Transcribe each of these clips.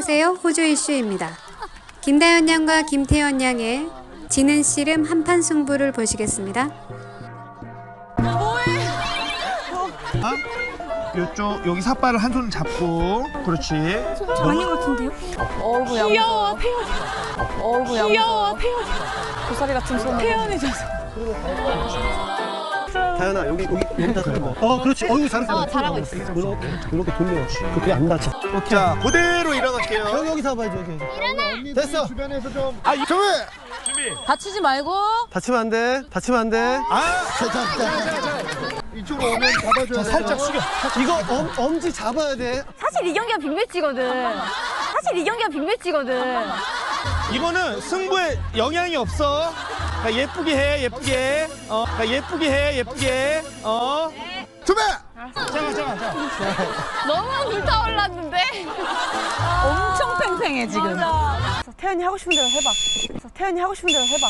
호주 이슈입니다. 김다현 양과 김태현 양의 지는 씨름 한판 승부를 보시겠습니다. 이쪽 여기 삿발을 한 손 잡고. 그렇지. 어이구 양 귀여워 태연이 어이구 양 귀여워 태연이 고사리 같은 손 태연해져서 다현아 여기 여기 여기다 들어. 어 그렇지. 어유 잘했어. 어, 잘하고 있어. 이렇게 이렇게 돌려. 그게 안 다쳐. 자 그대로 일어날게요. 여기 여기서 봐야지 여기. 일어나. 됐어. 주변에서 좀. 아 정우. 다치지 말고 다치면 안 돼. 다치면 안 돼. 아. 이쪽으로 오면 잡아줘야 돼. 살짝 숙여. 이거 엄, 엄지 잡아야 돼. 사실 이 경기가 빅매치거든 사실 이 경기가 빅매치거든 이거는 승부에 영향이 없어. 그러니까 예쁘게 해, 예쁘게 해. 어, 그러니까 예쁘게 해, 예쁘게 해. 어. 준비. 잠깐, 잠깐, 잠깐. 너무 불타올랐는데 엄청 팽팽해 지금 태연이 하고 싶은 대로 해봐 태연이 하고 싶은 대로 해봐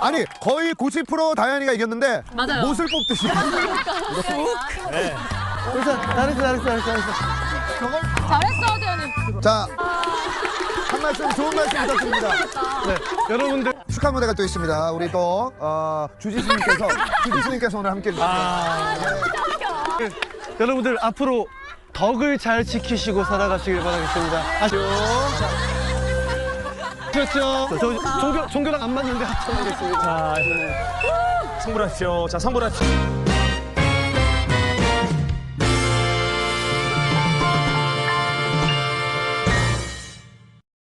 아니 거의 90% 다현이가 이겼는데 맞아요. 못을 뽑듯이. 그래서 잘했어 잘했어 잘했어 잘했어. 잘했어 태연이 자한 말씀 좋은 말씀 부탁드립니다. 네. 여러분들. 축하 무대가 또 있습니다. 우리 또 어, 주지수님께서 주지수님께서 오늘 함께 해주셨습니다 여러분들 앞으로 덕을 잘 지키시고 살아가시길 바라겠습니다. 아시죠? 그렇죠. 저 종교 종교랑 안 맞는데 합쳐하겠습니다. 자, 승부하십시오. 자, 승부하십시오.